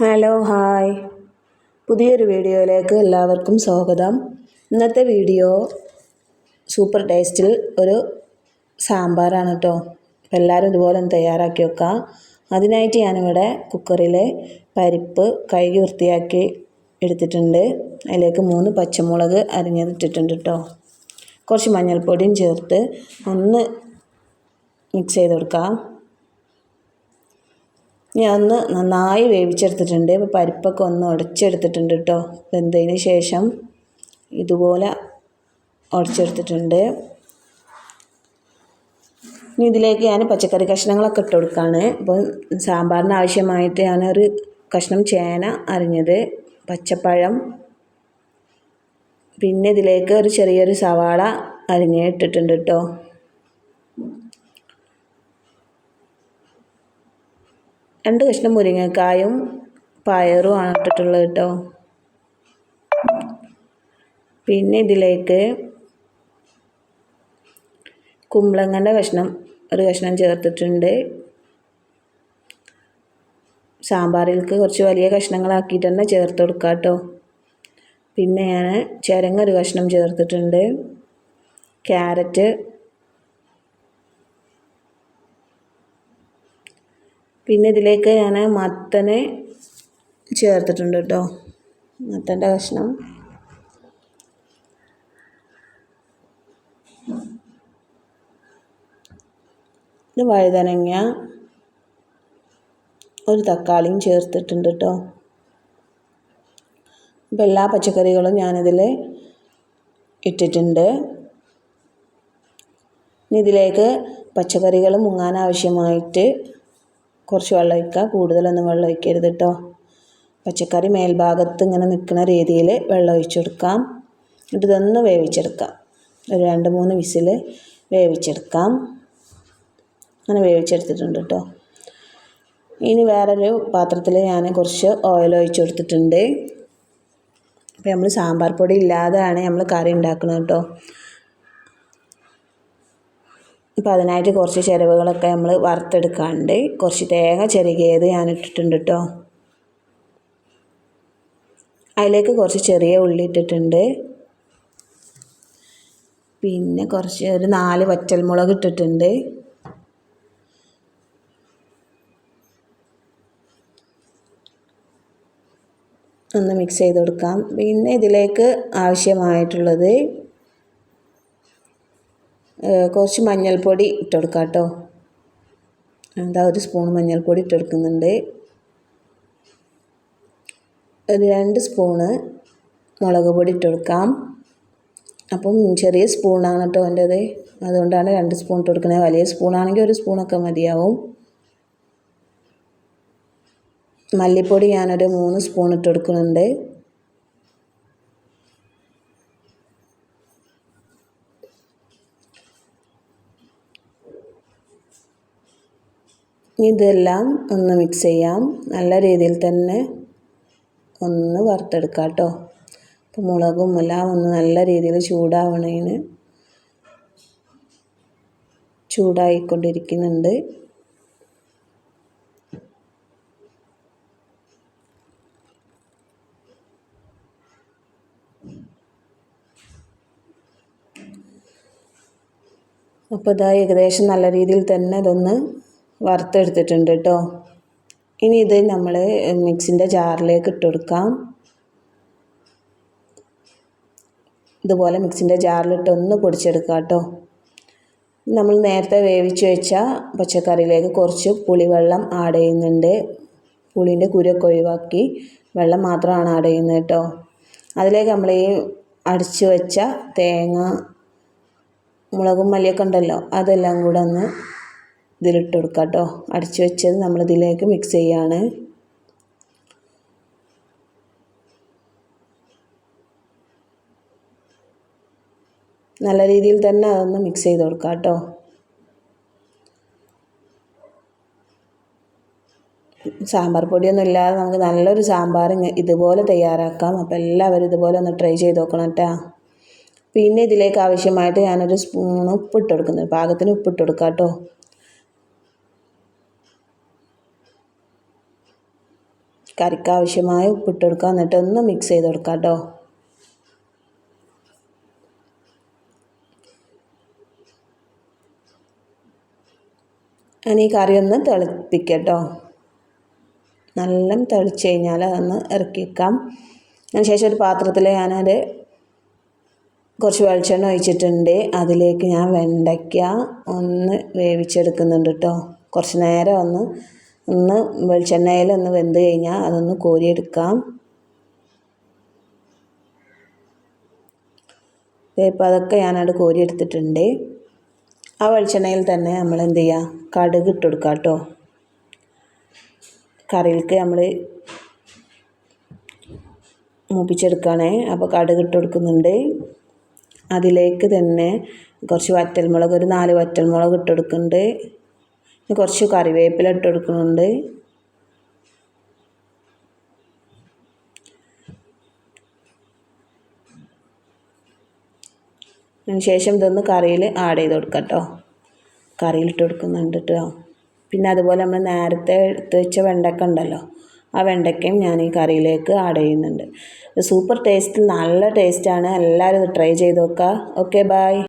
Hello hi പുതിയൊരു വീഡിയോയിലേക്ക് എല്ലാവർക്കും സ്വാഗതം. ഇന്നത്തെ വീഡിയോ സൂപ്പർ ടേസ്റ്റിൽ ഒരു സാമ്പാറാണ് കേട്ടോ അപ്പോൾ എല്ലാവരും ഇതുപോലെ ഒന്ന് തയ്യാറാക്കി വെക്കുക അതിനായിട്ട് ഞാനിവിടെ കുക്കറിൽ പരിപ്പ് കഴുകി വൃത്തിയാക്കി എടുത്തിട്ടുണ്ട്. അതിലേക്ക് മൂന്ന് പച്ചമുളക് അരിഞ്ഞതിട്ടിട്ടുണ്ട് കേട്ടോ കുറച്ച് മഞ്ഞൾപ്പൊടിയും ചേർത്ത് ഒന്ന് മിക്സ് ചെയ്ത് കൊടുക്കാം. ഞാൻ ഒന്ന് നന്നായി വേവിച്ചെടുത്തിട്ടുണ്ട്. പരിപ്പൊക്കെ ഒന്ന് ഉടച്ചെടുത്തിട്ടുണ്ട് കേട്ടോ വെന്തതിന് ശേഷം ഇതുപോലെ ഉടച്ചെടുത്തിട്ടുണ്ട്. ഇനി ഇതിലേക്ക് ഞാൻ പച്ചക്കറി കഷ്ണങ്ങളൊക്കെ ഇട്ട് കൊടുക്കുകയാണ് അപ്പോൾ സാമ്പാറിന് ആവശ്യമായിട്ട് ഞാനൊരു കഷ്ണം ചേന അരിഞ്ഞത് പച്ചപ്പഴം പിന്നെ ഇതിലേക്ക് ഒരു ചെറിയൊരു സവാള അരിഞ്ഞ് ഇട്ടിട്ടുണ്ട് കേട്ടോ രണ്ട് കഷ്ണം മുരിങ്ങക്കായും പയറും ആണ് ഇട്ടിട്ടുള്ളത് കേട്ടോ. പിന്നെ ഇതിലേക്ക് കുമ്പളങ്ങന്റെ കഷ്ണം ഒരു കഷ്ണം ചേർത്തിട്ടുണ്ട്. സാമ്പാറിലേക്ക് കുറച്ച് വലിയ കഷ്ണങ്ങളാക്കിയിട്ട് തന്നെ ചേർത്ത് കൊടുക്കാം കേട്ടോ. പിന്നെ ഞാൻ ചിരങ്ങ ഒരു കഷ്ണം ചേർത്തിട്ടുണ്ട്. ക്യാരറ്റ് പിന്നെ ഇതിലേക്ക് ഞാൻ മത്തനെ ചേർത്തിട്ടുണ്ട് കേട്ടോ. മത്തന്റെ കഷ്ണം. ഇത് വഴുതനങ്ങ ഒരു തക്കാളിയും ചേർത്തിട്ടുണ്ട് കേട്ടോ. ഇപ്പം എല്ലാ പച്ചക്കറികളും ഞാനിതിൽ ഇട്ടിട്ടുണ്ട്. ഇതിലേക്ക് പച്ചക്കറികൾ മുങ്ങാൻ ആവശ്യമായിട്ട് കുറച്ച് വെള്ളം ഒഴിക്കുക. കൂടുതലൊന്നും വെള്ളം ഒഴിക്കരുത് കേട്ടോ പച്ചക്കറി മേൽഭാഗത്ത് ഇങ്ങനെ നിൽക്കുന്ന രീതിയിൽ വെള്ളം ഒഴിച്ചു കൊടുക്കാം എന്നിട്ട് ഇതൊന്ന് വേവിച്ചെടുക്കാം. ഒരു രണ്ട് മൂന്ന് വിസിൽ വേവിച്ചെടുക്കാം. അങ്ങനെ വേവിച്ചെടുത്തിട്ടുണ്ട് കേട്ടോ ഇനി വേറൊരു പാത്രത്തിൽ ഞാൻ കുറച്ച് ഓയിൽ ഒഴിച്ച് കൊടുത്തിട്ടുണ്ട്. അപ്പോൾ നമ്മൾ സാമ്പാർ പൊടി ഇല്ലാതെയാണ് നമ്മൾ കറി ഉണ്ടാക്കുന്നത് കേട്ടോ അപ്പോൾ അതിനായിട്ട് കുറച്ച് ചിരവുകളൊക്കെ നമ്മൾ വറുത്തെടുക്കാണ്ട് കുറച്ച് തേങ്ങ ചിരകിയത് ഞാൻ ഇട്ടിട്ടുണ്ട് കേട്ടോ അതിലേക്ക് കുറച്ച് ചെറിയ ഉള്ളി ഇട്ടിട്ടുണ്ട്. പിന്നെ കുറച്ച് ഒരു നാല് വറ്റൽമുളക് ഇട്ടിട്ടുണ്ട്. ഒന്ന് മിക്സ് ചെയ്ത് കൊടുക്കാം. പിന്നെ ഇതിലേക്ക് ആവശ്യമായിട്ടുള്ളത് കുറച്ച് മഞ്ഞൾപ്പൊടി ഇട്ട് കൊടുക്കാം കേട്ടോ എന്താ ഒരു സ്പൂൺ മഞ്ഞൾപ്പൊടി ഇട്ട് കൊടുക്കുന്നുണ്ട് ഒരു രണ്ട് സ്പൂണ് മുളക് പൊടി ഇട്ട് കൊടുക്കാം അപ്പം ചെറിയ സ്പൂണാണ് കേട്ടോ എന്റേത്. അതുകൊണ്ടാണ് രണ്ട് സ്പൂൺ ഇട്ട് കൊടുക്കുന്നത് വലിയ സ്പൂണാണെങ്കിൽ ഒരു സ്പൂണൊക്കെ മതിയാവും. മല്ലിപ്പൊടി ഞാനൊരു മൂന്ന് സ്പൂൺ ഇട്ട് കൊടുക്കുന്നുണ്ട് ഇതെല്ലാം ഒന്ന് മിക്സ് ചെയ്യാം. നല്ല രീതിയിൽ തന്നെ ഒന്ന് വറുത്തെടുക്കാം കേട്ടോ. അപ്പോൾ മുളകും എല്ലാം ഒന്ന് നല്ല രീതിയിൽ ചൂടാവണേന് ചൂടായിക്കൊണ്ടിരിക്കുന്നുണ്ട്. അപ്പോൾ ഇതാ ഏകദേശം നല്ല രീതിയിൽ തന്നെ ഇതൊന്ന് വറുത്തെടുത്തിട്ടുണ്ട് കേട്ടോ ഇനി ഇത് നമ്മൾ മിക്സിന്റെ ജാറിലേക്ക് ഇട്ട് കൊടുക്കാം. ഇതുപോലെ മിക്സിന്റെ ജാറിലിട്ട് ഒന്ന് പൊടിച്ചെടുക്കാം കേട്ടോ നമ്മൾ നേരത്തെ വേവിച്ച് വെച്ച പച്ചക്കറിയിലേക്ക് കുറച്ച് പുളിവെള്ളം ആഡ് ചെയ്യുന്നുണ്ട്. പുളിന്റെ കുരൊക്കെ ഒഴിവാക്കി വെള്ളം മാത്രമാണ് ആഡ് ചെയ്യുന്നത് കേട്ടോ അതിലേക്ക് നമ്മൾ ഈ അടിച്ചു വെച്ച തേങ്ങ മുളകും മല്ലിയൊക്കെ ഉണ്ടല്ലോ അതെല്ലാം കൂടെ ഒന്ന് ഇതിലിട്ട് കൊടുക്കുക കേട്ടോ അടിച്ചു വെച്ചത് നമ്മളിതിലേക്ക് മിക്സ് ചെയ്യാണ്. നല്ല രീതിയിൽ തന്നെ അതൊന്ന് മിക്സ് ചെയ്ത് കൊടുക്കുക കേട്ടോ സാമ്പാർ പൊടിയൊന്നും ഇല്ലാതെ നമുക്ക് നല്ലൊരു സാമ്പാർ ഇതുപോലെ തയ്യാറാക്കാം. അപ്പോൾ എല്ലാവരും ഇതുപോലെ ഒന്ന് ട്രൈ ചെയ്ത് നോക്കണം കേട്ടോ പിന്നെ ഇതിലേക്ക് ആവശ്യമായിട്ട് ഞാനൊരു സ്പൂൺ ഉപ്പിട്ട് കൊടുക്കുന്നത് പാകത്തിന് ഉപ്പിട്ട് കൊടുക്കാം കേട്ടോ കറിക്ക് ആവശ്യമായ ഉപ്പിട്ട് കൊടുക്കുക എന്നിട്ട് ഒന്ന് മിക്സ് ചെയ്ത് കൊടുക്കാം കേട്ടോ ഇനി ഈ കറി ഒന്ന് തിളപ്പിക്കട്ടോ നല്ല തിളച്ച് കഴിഞ്ഞാൽ അതൊന്ന് ഇറക്കി വെക്കാം. അതിന് ശേഷം ഒരു പാത്രത്തിൽ ഞാനത് കുറച്ച് വെളിച്ചെണ്ണ ഒഴിച്ചിട്ടുണ്ട്. അതിലേക്ക് ഞാൻ വെണ്ടയ്ക്ക ഒന്ന് വേവിച്ചെടുക്കുന്നുണ്ട് കേട്ടോ കുറച്ച് നേരം ഒന്ന് ഒന്ന് വെളിച്ചെണ്ണയിൽ ഒന്ന് വെന്ത് കഴിഞ്ഞാൽ അതൊന്ന് കോരിയെടുക്കാം. ഇപ്പം അതൊക്കെ ഞാനവിടെ കോരിയെടുത്തിട്ടുണ്ട്. ആ വെളിച്ചെണ്ണയിൽ തന്നെ നമ്മൾ എന്ത് ചെയ്യുക കടുക് ഇട്ട് കൊടുക്കുക കേട്ടോ. കറിയിലേക്ക് നമ്മൾ മൂപ്പിച്ചെടുക്കുകയാണേ അപ്പോൾ കടുക് ഇട്ട് കൊടുക്കുന്നുണ്ട്. അതിലേക്ക് തന്നെ കുറച്ച് വറ്റൽമുളക് ഒരു നാല് വറ്റൽമുളക് ഇട്ട് കൊടുക്കുന്നുണ്ട്. കുറച്ച് കറിവേപ്പില ഇട്ട് കൊടുക്കുന്നുണ്ട് ശേഷം ഇതൊന്ന് കറിയിൽ ആഡ് ചെയ്ത് കൊടുക്കാം കേട്ടോ കറിയിലിട്ട് കൊടുക്കുന്നുണ്ട് കേട്ടോ പിന്നെ അതുപോലെ നമ്മൾ നേരത്തെ എടുത്ത് വെച്ച വെണ്ടക്ക ഉണ്ടല്ലോ ആ വെണ്ടയ്ക്കയും ഞാൻ ഈ കറിയിലേക്ക് ആഡ് ചെയ്യുന്നുണ്ട്. സൂപ്പർ ടേസ്റ്റ് നല്ല ടേസ്റ്റാണ് എല്ലാവരും ട്രൈ ചെയ്ത് നോക്കുക. Okay bye